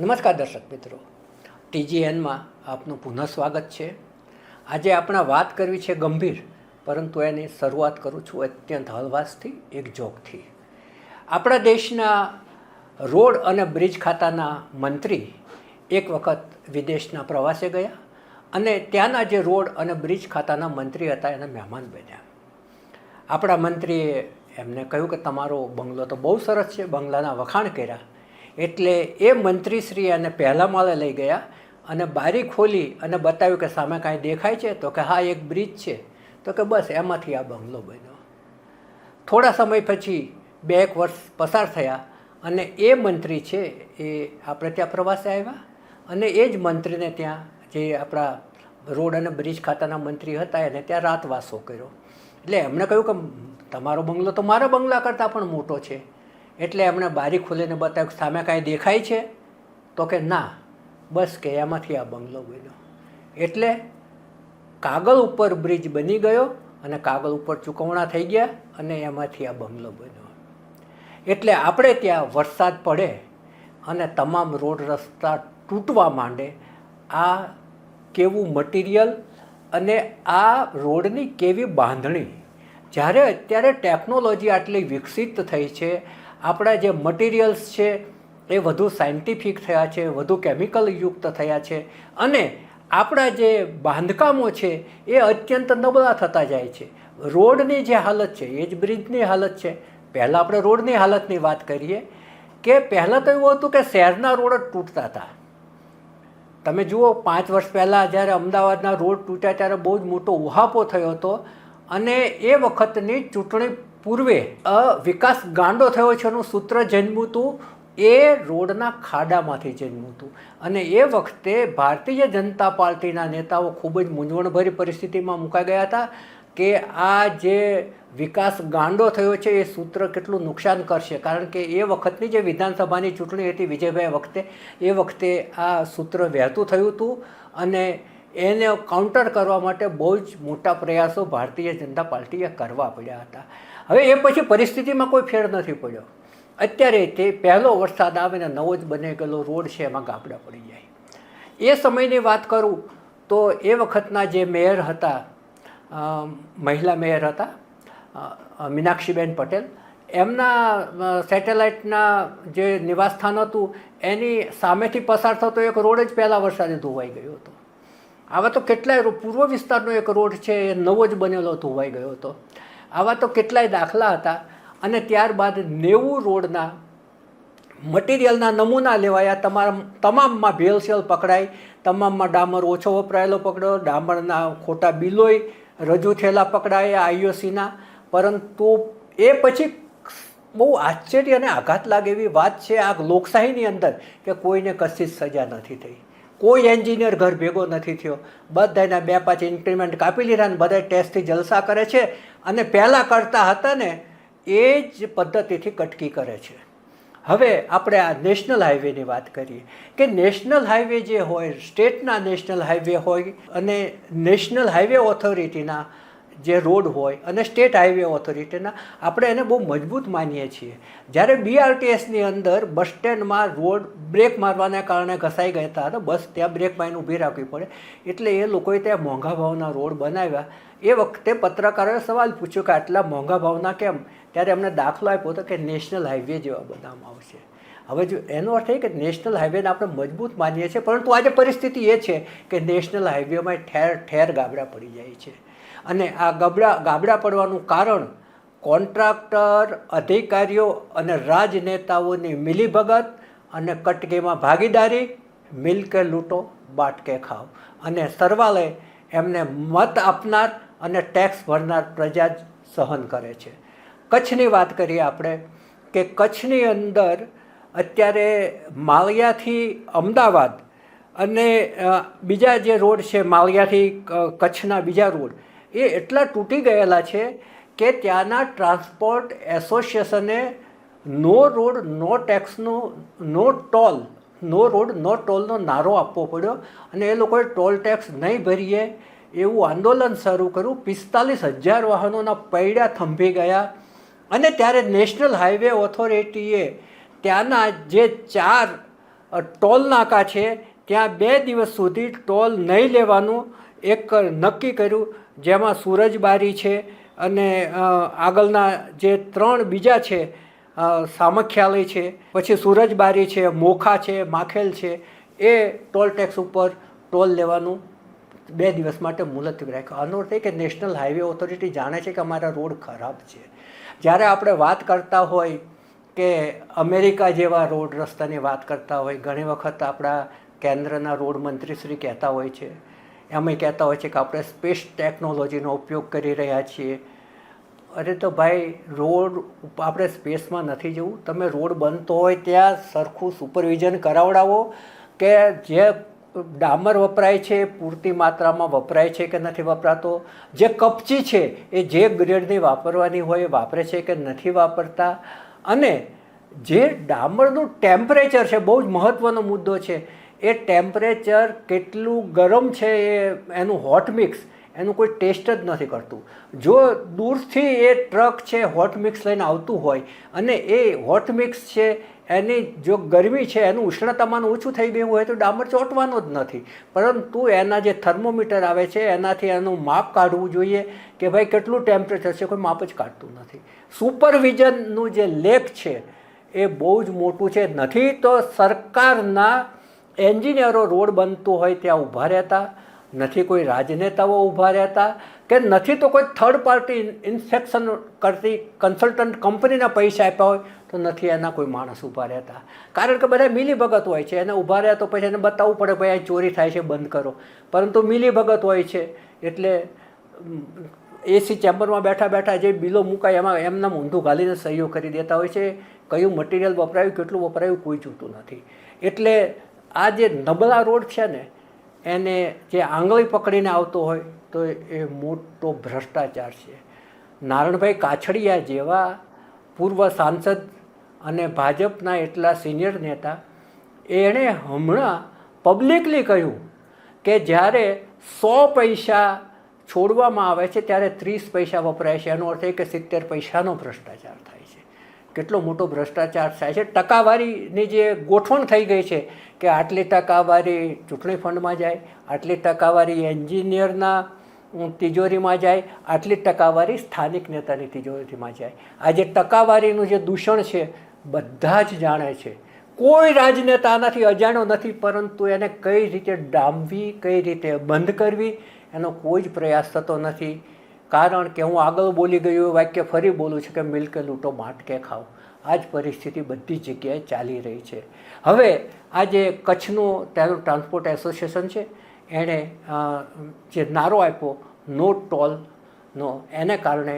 નમસ્કાર દર્શક મિત્રો. ટીજીએનમાં આપનું પુનઃ સ્વાગત છે. આજે આપણે વાત કરવી છે ગંભીર, પરંતુ એની શરૂઆત કરું છું અત્યંત હળવાશથી, એક જોકથી. આપણા દેશના રોડ અને બ્રિજ ખાતાના મંત્રી એક વખત વિદેશના પ્રવાસે ગયા અને ત્યાંના જે રોડ અને બ્રિજ ખાતાના મંત્રી હતા, એના મહેમાન બન્યા. આપણા મંત્રીએ એમને કહ્યું કે તમારો બંગલો તો બહુ સરસ છે, બંગલાના વખાણ કર્યા. એટલે એ મંત્રીશ્રી એને પહેલા માળે લઈ ગયા અને બારી ખોલી અને બતાવ્યું કે સામે કાંઈ દેખાય છે, તો કે હા, એક બ્રિજ છે. તો કે બસ, એમાંથી આ બંગલો બન્યો. થોડા સમય પછી બે એક વર્ષ પસાર થયા અને એ મંત્રી છે એ આપણે ત્યાં પ્રવાસે આવ્યા અને એ જ મંત્રીને ત્યાં જે આપણા રોડ અને બ્રિજ ખાતાના મંત્રી હતા, એને ત્યાં રાતવાસો કર્યો. એટલે એમણે કહ્યું કે તમારો બંગલો તો મારા બંગલા કરતાં પણ મોટો છે. એટલે એમણે બારી ખોલીને બતાવ્યું સામે કાંઈ દેખાય છે? તો કે ના, બસ કે એમાંથી આ બંગલો બન્યો. એટલે કાગળ ઉપર બ્રિજ બની ગયો અને કાગળ ઉપર ચૂકવણા થઈ ગયા અને એમાંથી આ બંગલો બન્યો. એટલે આપણે ત્યાં વરસાદ પડે અને તમામ રોડ રસ્તા તૂટવા માંડે, આ કેવું મટીરિયલ અને આ રોડની કેવી બાંધણી? જ્યારે અત્યારે ટેકનોલોજી આટલી વિકસિત થઈ છે આપણા જે મટીરિયલ્સ છે, એ વધુ સાયન્ટિફિક થયા છે, વધુ કેમિકલ યુક્ત થયા છે અને આપણા જે બાંધકામો છે, એ અત્યંત નબળા થતા જાય છે. રોડની જે હાલત છે, એ જ બ્રિજની હાલત છે. પહેલાં આપણે રોડની હાલતની વાત કરીએ કે પહેલાં તો એવું હતું કે શહેરના રોડ જ તૂટતા હતા. તમે જુઓ, પાંચ વર્ષ પહેલાં જ્યારે અમદાવાદના રોડ તૂટ્યા ત્યારે બહુ જ મોટો ઉહાપો થયો હતો અને એ વખતની ચૂંટણી પૂર્વે વિકાસ ગાંડો થયો છે એનું સૂત્ર જન્મ્યું હતું એ રોડના ખાડામાંથી જન્મ્યું હતું અને એ વખતે ભારતીય જનતા પાર્ટીના નેતાઓ ખૂબ જ મૂંઝવણભરી પરિસ્થિતિમાં મુકાઈ ગયા હતા કે આ જે વિકાસ ગાંડો થયો છે, એ સૂત્ર કેટલું નુકસાન કરશે. કારણ કે એ વખતની જે વિધાનસભાની ચૂંટણી હતી વિજયભાઈ વખતે, એ વખતે આ સૂત્ર વહેતું થયું હતું અને એને કાઉન્ટર કરવા માટે બહુ જ મોટા પ્રયાસો ભારતીય જનતા પાર્ટીએ કરવા પડ્યા હતા. હવે એ પછી પરિસ્થિતિમાં કોઈ ફેર નથી પડ્યો. અત્યારે તે પહેલો વરસાદ આવે નવો જ બને ગયેલો રોડ છે, એમાં ગાબડા પડી જાય. એ સમયની વાત કરું તો એ વખતના જે મેયર હતા મહિલા મેયર હતા મીનાક્ષીબેન પટેલ, એમના સેટેલાઇટના જે નિવાસસ્થાન હતું, એની સામેથી પસાર થતો એક રોડ જ પહેલાં વરસાદે ધોવાઈ ગયો હતો. આવા તો કેટલાય પૂર્વ વિસ્તારનો એક રોડ છે, એ નવો જ બનેલો ધોવાઈ ગયો હતો. આવા તો કેટલાય દાખલા હતા અને ત્યારબાદ નેવું રોડના મટીરિયલના નમૂના લેવાયા. તમારા તમામમાં ભેલસેલ પકડાય તમામમાં ડામર ઓછો વપરાયેલો પકડ્યો. ડામરના ખોટા બિલોય રજૂ થયેલા પકડાયા આઈઓસીના. પરંતુ એ પછી બહુ આશ્ચર્ય અને આઘાત લાગે એવી વાત છે આ લોકશાહીની અંદર કે કોઈને કશી જ સજા નથી થઈ. કોઈ એન્જિનિયર ઘર ભેગો નથી થયો. બધાના બે પાંચ ઇન્ક્રીમેન્ટ કાપી લીધા અને બધા ટેસ્ટથી જલસા કરે છે અને પહેલાં કરતા હતા ને, એ જ પદ્ધતિથી કટકી કરે છે. હવે આપણે આ નેશનલ હાઈવેની વાત કરીએ. કે નેશનલ હાઈવે જે હોય સ્ટેટના નેશનલ હાઈવે હોય અને નેશનલ હાઈવે ઓથોરિટીના જે રોડ હોય અને સ્ટેટ હાઈવે ઓથોરિટીના, આપણે એને બહુ મજબૂત માનીએ છીએ. જ્યારે બીઆરટીએસની અંદર બસ સ્ટેન્ડમાં રોડ બ્રેક મારવાના કારણે ઘસાઈ ગયા હતા બસ ત્યાં બ્રેક મારીને ઊભી રાખવી પડે. એટલે એ લોકોએ ત્યાં મોંઘા ભાવના રોડ બનાવ્યા. એ વખતે પત્રકારોએ સવાલ પૂછ્યો કે આટલા મોંઘા ભાવના કેમ? ત્યારે એમને દાખલો આપ્યો હતો કે નેશનલ હાઈવે જેવા બનાવવામાં આવશે. હવે જો એનો અર્થ એ કે નેશનલ હાઈવેને આપણે મજબૂત માનીએ છીએ, પરંતુ આજે પરિસ્થિતિ એ છે કે નેશનલ હાઈવેમાં ઠેર ઠેર ગાબડા પડી જાય છે. અને આ ગબડા ગાબડા પડવાનું કારણ કોન્ટ્રાક્ટર, અધિકારીઓ અને રાજનેતાઓની મિલીભગત અને કટકીમાં ભાગીદારી મિલકે લૂંટો બાટકે ખાવ. અને સરવાલે એમને મત આપનાર અને ટેક્સ ભરનાર પ્રજા જ સહન કરે છે. કચ્છની વાત કરીએ આપણે કે કચ્છની અંદર અત્યારે માળિયાથી અમદાવાદ અને બીજા જે રોડ છે માળિયાથી કચ્છના બીજા રોડ એ એટલા તૂટી ગયેલા છે કે ત્યાંના ટ્રાન્સપોર્ટ એસોસિએશને no road, no ટેક્સનો, no toll, no road, no ટોલનો નારો આપવો પડ્યો અને એ લોકોએ ટોલ ટેક્સ નહીં ભરીએ એવું આંદોલન શરૂ કર્યું. પિસ્તાલીસ હજાર વાહનોના પૈડા થંભી ગયા અને ત્યારે નેશનલ હાઈવે ઓથોરિટીએ ત્યાંના જે ચાર ટોલ નાકા છે, ત્યાં બે દિવસ સુધી ટોલ નહીં લેવાનું એક નક્કી કર્યું, જેમાં સૂરજબારી છે અને આગળના જે ત્રણ બીજા છે સામખ્યાલય છે, પછી સૂરજબારી છે, મોખા છે, માખેલ છે, એ ટોલ ટેક્સ ઉપર ટોલ લેવાનું બે દિવસ માટે મુલતવી રાખ્યો. આનો અર્થ એ કે નેશનલ હાઈવે ઓથોરિટી જાણે છે કે અમારા રોડ ખરાબ છે. જ્યારે આપણે વાત કરતા હોય કે અમેરિકા જેવા રોડ રસ્તાની વાત કરતા હોય, ઘણી વખત આપણા કેન્દ્રના રોડ મંત્રી શ્રી કહેતા હોય છે એમાંય કહેતા હોય છે કે આપણે સ્પેસ ટેકનોલોજીનો ઉપયોગ કરી રહ્યા છીએ. અરે તો ભાઈ, રોડ આપણે સ્પેસમાં નથી જવું. તમે રોડ બનતો હોય ત્યાં સરખું સુપરવિઝન કરાવડાવો કે જે ડામર વપરાય છે, પૂરતી માત્રામાં વપરાય છે કે નથી વપરાતો. જે કપચી છે, એ જે ગ્રેડની વાપરવાની હોય, એ વાપરે છે કે નથી વાપરતા. અને જે ડામરનું ટેમ્પરેચર છે, બહુ જ મહત્ત્વનો મુદ્દો છે. એ ટેમ્પરેચર કેટલું ગરમ છે એ, એનું હોટ મિક્સ એનું કોઈ ટેસ્ટ જ નથી કરતું. જો દૂરથી એ ટ્રક છે હોટ મિક્સ લઈને આવતું હોય અને એ હોટ મિક્સ છે, એની જો ગરમી છે, એનું ઉષ્ણતામાન ઓછું થઈ ગયું હોય તો ડામર ચોંટવાનો જ નથી. પરંતુ એના જે થર્મોમીટર આવે છે, એનાથી એનું માપ કાઢવું જોઈએ કે ભાઈ કેટલું ટેમ્પરેચર છે, કોઈ માપ જ કાઢતું નથી. સુપરવિઝનનું જે લેક છે, એ બહુ જ મોટું છે. નથી તો સરકારના એન્જિનિયરો રોડ બનતો હોય ત્યાં ઊભા રહેતા, નથી કોઈ રાજનેતાઓ ઊભા રહેતા, કે નથી તો કોઈ થર્ડ પાર્ટી ઇન્સ્પેક્શન કરતી કન્સલ્ટન્ટ કંપનીના પૈસા આપ્યા હોય, તો નથી એના કોઈ માણસ ઊભા રહેતા. કારણ કે બધા મિલીભગત હોય છે. એને ઊભા રહ્યા તો પછી એને બતાવવું પડે ભાઈ અહીં ચોરી થાય છે, બંધ કરો. પરંતુ મિલીભગત હોય છે. એટલે એસી ચેમ્બરમાં બેઠા બેઠા જે બિલો મુકાય, એમાં એમના ઊંધું ઘાલીને સહીઓ કરી દેતા હોય છે. કયું મટીરિયલ વપરાયું, કેટલું વપરાયું, કોઈ જોતું નથી. એટલે આ જે નબળા રોડ છે ને, એને જે આંગળી પકડીને આવતો હોય, તો એ મોટો ભ્રષ્ટાચાર છે. નારણભાઈ કાછડિયા જેવા પૂર્વ સાંસદ અને ભાજપના એટલા સિનિયર નેતા, એણે હમણાં પબ્લિકલી કહ્યું કે જ્યારે સો પૈસા છોડવામાં આવે છે, ત્યારે ત્રીસ પૈસા વપરાય છે. એનો અર્થ એ કે સિત્તેર પૈસાનો ભ્રષ્ટાચાર થાય. કેટલો મોટો ભ્રષ્ટાચાર થાય છે. ટકાવારીની જે ગોઠવણ થઈ ગઈ છે કે આટલી ટકાવારી ચૂંટણી ફંડમાં જાય, આટલી ટકાવારી એન્જિનિયરના તિજોરીમાં જાય, આટલી ટકાવારી સ્થાનિક નેતાની તિજોરીમાં જાય. આ જે ટકાવારીનું જે દૂષણ છે બધા જ જાણે છે. કોઈ રાજનેતા નથી અજાણ્યો નથી, પરંતુ એને કઈ રીતે ડામવી, કઈ રીતે બંધ કરવી, એનો કોઈ જ પ્રયાસ થતો નથી. કારણ કે હું આગળ બોલી ગયું એ વાક્ય ફરી બોલું છું કે મિલકે લૂંટો માટકે ખાઓ. આ જ પરિસ્થિતિ બધી જગ્યાએ ચાલી રહી છે. હવે આ જે કચ્છનું ત્યાંનું ટ્રાન્સપોર્ટ એસોસિએશન છે, એણે જે નારો આપ્યો, નો ટોલનો એને કારણે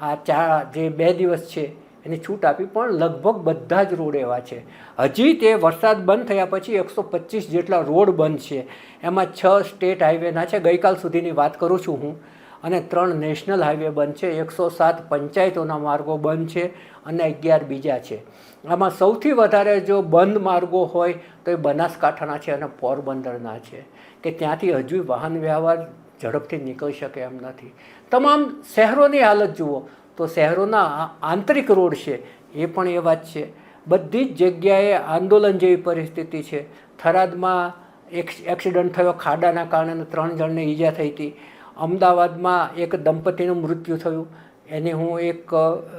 આ ચા જે બે દિવસ છે એની છૂટ આપી, પણ લગભગ બધા જ રોડ એવા છે. હજી તે વરસાદ બંધ થયા પછી એકસો પચીસ જેટલા રોડ બંધ છે. એમાં છ સ્ટેટ હાઈવેના છે. ગઈકાલ સુધીની વાત કરું છું હું. અને ત્રણ નેશનલ હાઈવે બંધ છે. એકસો સાત પંચાયતોના માર્ગો બંધ છે અને અગિયાર બીજા છે. આમાં સૌથી વધારે જો બંધ માર્ગો હોય તો એ બનાસકાંઠાના છે અને પોરબંદરના છે, કે ત્યાંથી હજુ વાહન વ્યવહાર ઝડપથી નીકળી શકે એમ નથી. તમામ શહેરોની હાલત જુઓ, તો શહેરોના આંતરિક રોડ છે, એ પણ એ વાત છે. બધી જ જગ્યાએ આંદોલન જેવી પરિસ્થિતિ છે. થરાદમાં એક એક્સિડન્ટ થયો, ખાડાના કારણે ત્રણ જણને ઈજા થઈ હતી. અમદાવાદમાં એક દંપતીનું મૃત્યુ થયું. એની હું એક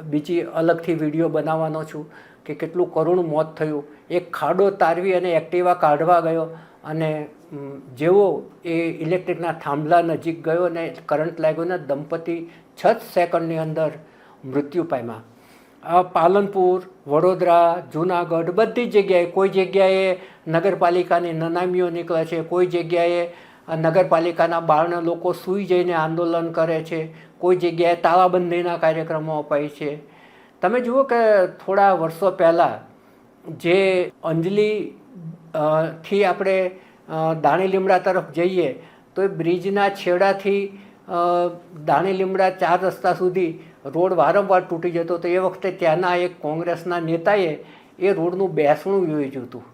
બીજી અલગથી વીડિયો બનાવવાનો છું કે કેટલું કરુણ મોત થયું. એક ખાડો તારવી અને એક્ટિવા કાઢવા ગયો અને જેવો એ ઇલેક્ટ્રિકના થાંભલા નજીક ગયો અને કરંટ લાગ્યો ને દંપતી છ સેકન્ડની અંદર મૃત્યુ પામ્યા. પાલનપુર, વડોદરા, જુનાગઢ બધી જગ્યાએ કોઈ જગ્યાએ નગરપાલિકાની નનામીઓ નીકળે છે, કોઈ જગ્યાએ નગરપાલિકાના બહારના લોકો સૂઈ જઈને આંદોલન કરે છે, કોઈ જગ્યાએ તાળાબંધીના કાર્યક્રમો અપાય છે. તમે જુઓ કે થોડા વર્ષો પહેલાં જે અંજલિ થી આપણે દાણી લીમડા તરફ જઈએ, તો એ બ્રિજના છેડાથી દાણી લીમડા ચાર રસ્તા સુધી રોડ વારંવાર તૂટી જતો તો એ વખતે ત્યાંના એક કોંગ્રેસના નેતાએ એ રોડનું બેસણું યોજ્યું હતું.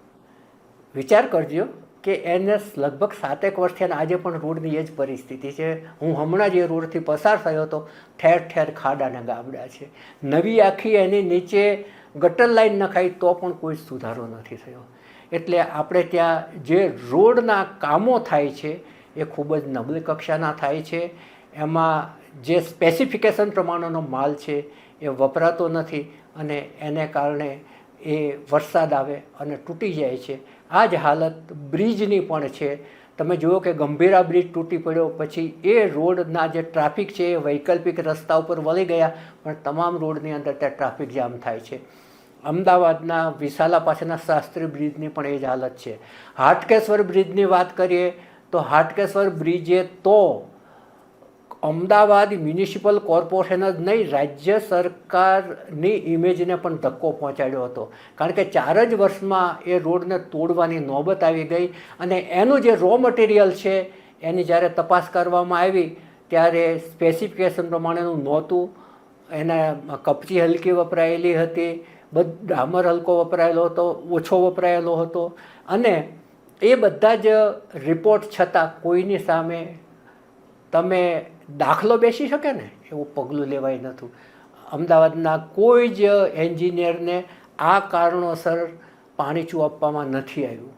વિચાર કરજો કે એને લગભગ સાતેક વર્ષથી અને આજે પણ રોડની એ જ પરિસ્થિતિ છે. હું હમણાં જ રોડથી પસાર થયો હતો ઠેર ઠેર ખાડાના ગાબડા છે. નવી આખી એની નીચે ગટર લાઈન નખાઈ તો પણ કોઈ સુધારો નથી થયો. એટલે આપણે ત્યાં જે રોડના કામો થાય છે એ ખૂબ જ નબળી કક્ષાના થાય છે. એમાં જે સ્પેસિફિકેશન પ્રમાણેનો માલ છે એ વપરાતો નથી અને એને કારણે એ વરસાદ આવે અને તૂટી જાય છે. આ જ હાલત બ્રિજની પણ છે. તમે જુઓ કે ગંભીરા બ્રિજ તૂટી પડ્યો, પછી એ રોડના જે ટ્રાફિક છે, એ વૈકલ્પિક રસ્તા ઉપર વળી ગયા, પણ તમામ રોડની અંદર ત્યાં ટ્રાફિક જામ થાય છે. અમદાવાદના વિશાલા પાસેના શાસ્ત્રી બ્રિજની પણ એ જ હાલત છે. હાટકેશ્વર બ્રિજની વાત કરીએ તો હાટકેશ્વર બ્રિજે તો અમદાવાદ મ્યુનિસિપલ કોર્પોરેશન જ નહીં, રાજ્ય સરકારની ઇમેજને પણ ધક્કો પહોંચાડ્યો હતો. કારણ કે ચાર જ વર્ષમાં એ રોડને તોડવાની નોબત આવી ગઈ અને એનું જે રો મટીરિયલ છે, એની જ્યારે તપાસ કરવામાં આવી, ત્યારે સ્પેસિફિકેશન પ્રમાણેનું નહોતું. એના કપચી હલકી વપરાયેલી હતી, બધ, ડામર હલકો વપરાયેલો હતો, ઓછો વપરાયેલો હતો. અને એ બધા જ રિપોર્ટ છતાં કોઈની સામે તમે દાખલો બેસી શકે ને? એવું પગલું લેવાય નહોતું. અમદાવાદના કોઈ જ એન્જિનિયરને આ કારણોસર પાણી આપવામાં નથી આવ્યું.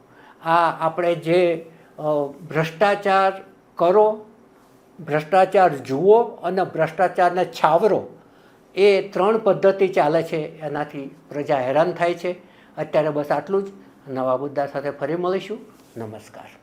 આ આપણે જે ભ્રષ્ટાચાર કરો, ભ્રષ્ટાચાર જુઓ અને ભ્રષ્ટાચારને છાવરો, એ ત્રણ પદ્ધતિ ચાલે છે, એનાથી પ્રજા હેરાન થાય છે. અત્યારે બસ આટલું જ. નવા મુદ્દા સાથે ફરી મળીશું. નમસ્કાર.